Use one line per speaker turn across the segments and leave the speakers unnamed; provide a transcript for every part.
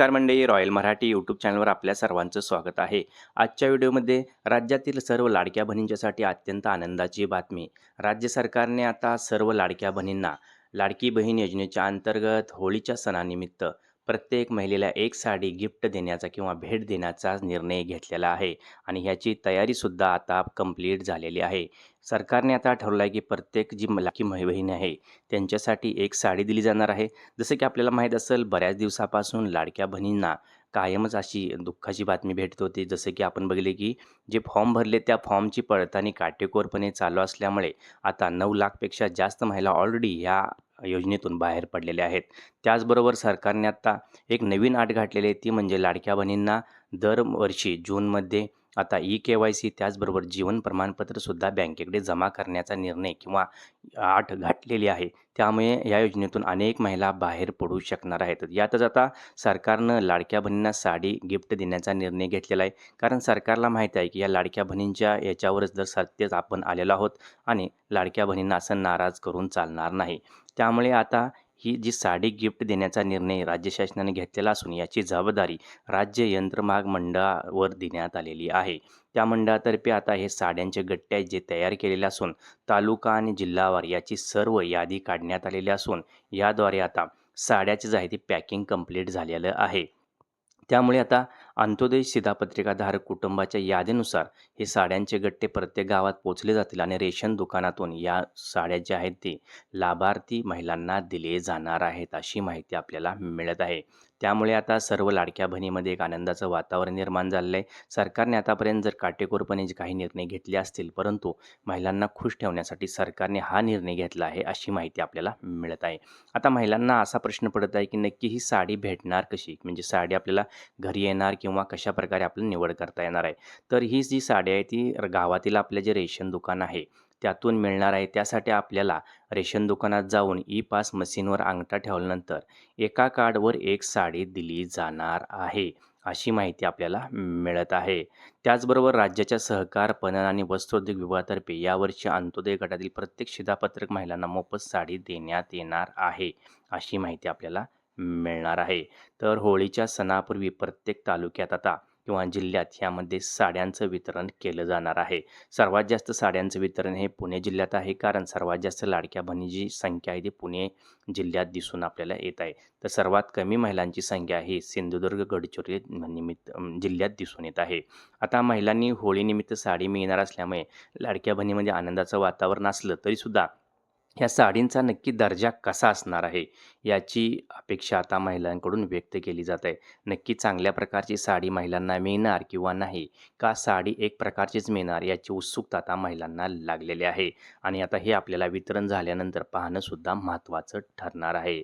नमस्कार मंडळी. Royal Marathi YouTube चॅनलवर आपल्या सर्वांचं स्वागत आहे. आजच्या व्हिडिओमध्ये राज्यातील सर्व लाडक्या बहिणींच्यासाठी अत्यंत आनंदाची बातमी. राज्य सरकारने आता सर्व लाडक्या बहिणींना लाडकी बहीण योजनेच्या अंतर्गत होळीच्या सणानिमित्त प्रत्येक महिलेला एक साडी गिफ्ट देण्याचा किंवा भेट देण्याचा निर्णय घेतलेला आहे आणि ह्याची तयारीसुद्धा आता कंप्लीट झालेली आहे. सरकारने आता ठरवलं आहे की प्रत्येक जी मलाकी मै- बहीण आहे त्यांच्यासाठी एक साडी दिली जाणार आहे. जसं की आपल्याला माहीत असेल बऱ्याच दिवसापासून लाडक्या बहिणींना कायमच अशी दुःखाची बातमी भेटत होती. जसं की आपण बघितले की जे फॉर्म भरले त्या फॉर्मची पडताळणी काटेकोरपणे चालू असल्यामुळे आता नऊ लाखपेक्षा जास्त महिला ऑलरेडी ह्या योजनेतून बाहेर पडलेल्या आहेत. त्याचबरोबर सरकारने आत्ता एक नवीन आट घातलेली आहे. ती म्हणजे लाडक्या बहिणींना दरवर्षी जूनमध्ये आता ई के वाय सी त्याचबरोबर जीवन प्रमाणपत्रसुद्धा बँकेकडे जमा करण्याचा निर्णय किंवा आठ घातलेली आहे. त्यामुळे या योजनेतून अनेक महिला बाहेर पडू शकणार आहेत. यातच आता सरकारनं लाडक्या बहिणींना साडी गिफ्ट देण्याचा निर्णय घेतलेला आहे. कारण सरकारला माहीत आहे की या लाडक्या बहिणींच्या याच्यावरच जर सत्यच आपण आलेलो आहोत आणि लाडक्या बहिणींना असं नाराज करून चालणार नाही. त्यामुळे आता ही जी साडी गिफ्ट देण्याचा निर्णय राज्य शासनाने घेतलेला असून याची जबाबदारी राज्य यंत्रमाग मंडळावर देण्यात आलेली आहे. त्या मंडळातर्फे आता हे साड्यांचे गट्टे आहेत जे तयार केलेले असून तालुका आणि जिल्हावार याची सर्व यादी काढण्यात आलेली असून याद्वारे आता साड्याचे जे आहे ते पॅकिंग कंप्लीट झालेलं आहे. त्यामुळे आता अंत्योदय शिधापत्रिकाधारक कुटुंबाच्या यादीनुसार हे साड्यांचे गट्टे प्रत्येक गावात पोचले जातील आणि रेशन दुकानातून या साड्या ज्या आहेत ते लाभार्थी महिलांना दिले जाणार आहेत अशी माहिती आपल्याला मिळत आहे. त्यामुळे आता सर्व लाडक्या बहिणीमध्ये एक आनंदाचं वातावरण निर्माण झालेलं आहे सरकारने आतापर्यंत जर काटेकोरपणे जे काही निर्णय घेतले असतील परंतु महिलांना खुश ठेवण्यासाठी सरकारने हा निर्णय घेतला आहे अशी माहिती आपल्याला मिळत आहे. आता महिलांना असा प्रश्न पडत आहे की नक्की ही साडी भेटणार कशी? म्हणजे साडी आपल्याला घरी येणार किंवा कशा प्रकारे आपल्याला निवड करता येणार आहे? तर ही जी साडी आहे ती गावातील आपले जे रेशन दुकान आहे त्यातून मिळणार आहे. त्यासाठी आपल्याला रेशन दुकानात जाऊन ई पास मशीनवर अंगठा ठेवल्यानंतर एका कार्डवर एक साडी दिली जाणार आहे अशी माहिती आपल्याला मिळत आहे. त्याचबरोबर राज्याच्या सहकार पणन आणि वस्त्रोद्योग विभागातर्फे यावर्षी अंत्योदय गटातील प्रत्येक शिधापत्रक महिलांना मोफत साडी देण्यात येणार आहे अशी माहिती आपल्याला मिळणार आहे. तर होळीच्या सणापूर्वी प्रत्येक तालुक्यात आता किंवा जिल्ह्यात ह्यामध्ये साड्यांचं वितरण केलं जाणार आहे. सर्वात जास्त साड्यांचं वितरण हे पुणे जिल्ह्यात आहे. कारण सर्वात जास्त लाडक्या बहिणीची संख्या आहे ती पुणे जिल्ह्यात दिसून आपल्याला येत आहे. तर सर्वात कमी महिलांची संख्या ही सिंधुदुर्ग गडचिरोली निमित्त जिल्ह्यात दिसून येत आहे. आता महिलांनी होळीनिमित्त साडी मिळणार असल्यामुळे लाडक्या बहिणीमध्ये म्हणजे आनंदाचं वातावरण असलं तरीसुद्धा ह्या साडींचा नक्की दर्जा कसा असणार आहे? याची अपेक्षा आता महिलांकडून व्यक्त केली जात आहे. नक्की चांगल्या प्रकारची साडी महिलांना मिळणार किंवा नाही? का साडी एक प्रकारचीच मिळणार याची उत्सुकता आता महिलांना लागलेली आहे? आणि आता हे आपल्याला वितरण झाल्यानंतर पाहणंसुद्धा महत्त्वाचं ठरणार आहे.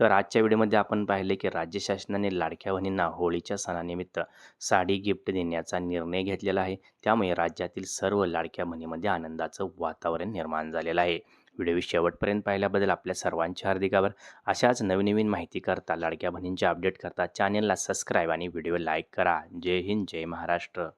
तर आजच्या व्हिडिओमध्ये आपण पाहिले की राज्य शासनाने लाडक्या बहिणींना होळीच्या सणानिमित्त साडी गिफ्ट देण्याचा निर्णय घेतलेला आहे. त्यामुळे राज्यातील सर्व लाडक्या बहिणीमध्ये आनंदाचं वातावरण निर्माण झालेलं आहे. व्हिडिओ शेवटपर्यंत पाहिल्याबद्दल आपल्या सर्वांच्या हार्दिकावर अशाच नवीन नवीन माहिती करता लाडक्या बहिणींचे अपडेट करता चॅनलला सबस्क्राईब आणि व्हिडिओ लाईक करा. जय हिंद जय महाराष्ट्र.